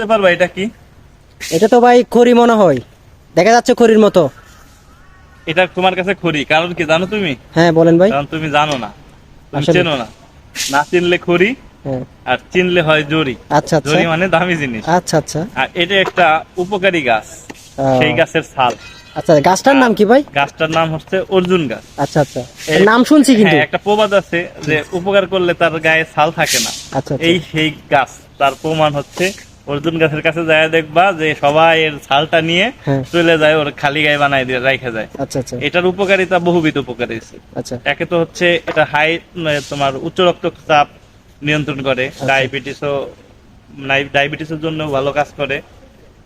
বুঝতে পারবা এটা কি? এটা তো ভাই খড়ি মনে হয়। দেখা যাচ্ছে খড়ির মতো। এটা তোমার কাছে খড়ি কারণ কি জানো তুমি? হ্যাঁ বলেন ভাই। কারণ তুমি জানো না। তুমি চেনো না। না চিনলে খড়ি হ্যাঁ। আর চিনলে হয় জরি আচ্ছা আচ্ছা। জরি মানে দামি জিনিস। আচ্ছা আচ্ছা। আর এটা একটা উপকারী গাছ। সেই গাছের ছাল। আচ্ছা গাছটার নাম কি ভাই? গাছটার নাম হচ্ছে অর্জুন গাছ। আচ্ছা আচ্ছা। নাম শুনছি কিন্তু। হ্যাঁ, একটা প্রবাদ আছে যে উপকার করলে তার গায়ে ছাল থাকে না। আচ্ছা আচ্ছা। এই সেই গাছ তার প্রমাণ হচ্ছে অর্জুন গাছের কাছে যায় দেখবা যে সবাই এর ছালটা নিয়ে হ্যাঁ। চলে যায় ওর খালি গায়ে বানাই দিয়ে রাখা যায়। আচ্ছা আচ্ছা। এটার উপকারিতা বহুবিধ উপকারিতা। আচ্ছা। একে তো হচ্ছে এটা হাই তোমার উচ্চ রক্তচাপ নিয়ন্ত্রণ করে ডায়াবেটিসও ডায়াবেটিসের জন্য ভালো কাজ করে।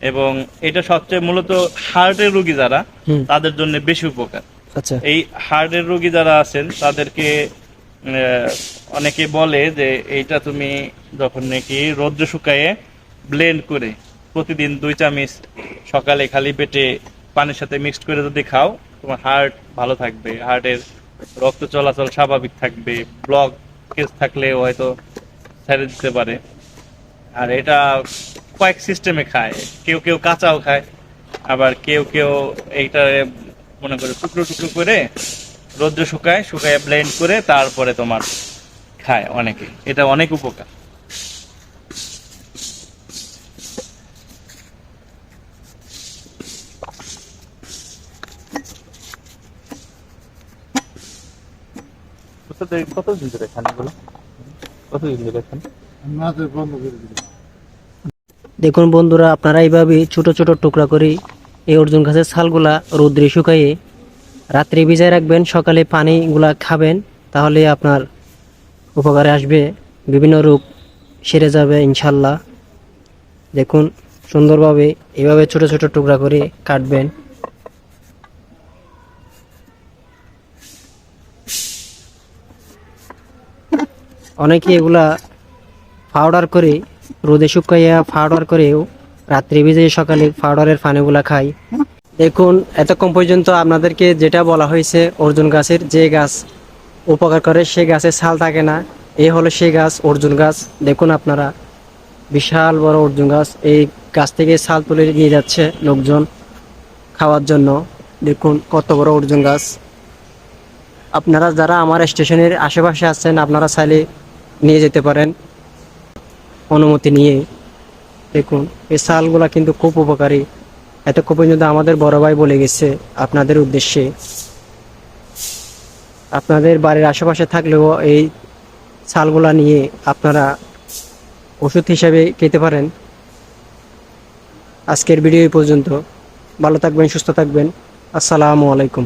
এবং এটা সবচেয়ে মূলত হার্টের রোগী যারা তাদের জন্য বেশি উপকার। আচ্ছা। এই হার্টের রোগী যারা আছেন তাদেরকে অনেকে বলে যে এইটা তুমি যখন নাকি রৌদ্র শুকায়ে ব্লেন্ড করে প্রতিদিন দুই চামচ সকালে খালি পেটে পানির সাথে মিক্সড করে যদি খাও, তোমার হার্ট ভালো থাকবে। হার্টের রক্ত চলাচল স্বাভাবিক থাকবে। ব্লক কেস থাকলে হয়তো ছেড়ে দিতে পারে। আর এটা কয়েক সিস্টেমে খায়। কেউ কেউ কাঁচাও খায়। আবার কেউ কেউ এইটা মনে করে টুকরো টুকরো করে রৌদ্র শুকায় শুকায় ব্লেন্ড করে তারপরে তোমার খায় অনেকে। এটা অনেক উপকার। দেখুন বন্ধুরা, আপনারা এইভাবে ছোট ছোট টুকরা করে এই অর্জুন গাছের ছালগুলা রৌদ্রে শুকাইয়ে রাত্রে ভিজায় রাখবেন, সকালে পানিগুলা খাবেন, তাহলে আপনার উপকারে আসবে, বিভিন্ন রোগ সেরে যাবে ইনশাল্লাহ। দেখুন সুন্দরভাবে এভাবে ছোট ছোট টুকরা করে কাটবেন। অনেকে এগুলা পাউডার করে রোদে শুকাইয়া পাউডার করেও রাত্রে ভিজে সকালে পাউডারের পানিগুলা খাই দেখুন, এতক্ষণ পর্যন্ত আপনাদেরকে যেটা বলা হয়েছে, অর্জুন গাছের যে গাছ উপকার করে, সে গাছের ছাল থাকে না। এই হলো সেই গাছ, অর্জুন গাছ। দেখুন আপনারা, বিশাল বড় অর্জুন গাছ। এই গাছ থেকে ছাল তুলে নিয়ে যাচ্ছে লোকজন খাওয়ার জন্য। দেখুন, কত বড় অর্জুন গাছ। আপনারা যারা আমার স্টেশনের আশেপাশে আছেন, আপনারা চাইলে নিয়ে যেতে পারেন। অনুমতি নিয়ে দেখুন, এই শালগুলা কিন্তু খুব উপকারী। এতক্ষণ পর্যন্ত আমাদের বড় ভাই বলে গেছে আপনাদের উদ্দেশ্যে। আপনাদের বাড়ির আশেপাশে থাকলেও এই শালগুলা নিয়ে আপনারা ওষুধ হিসাবে খেতে পারেন। আজকের ভিডিও পর্যন্ত। ভালো থাকবেন, সুস্থ থাকবেন। আসসালামু আলাইকুম।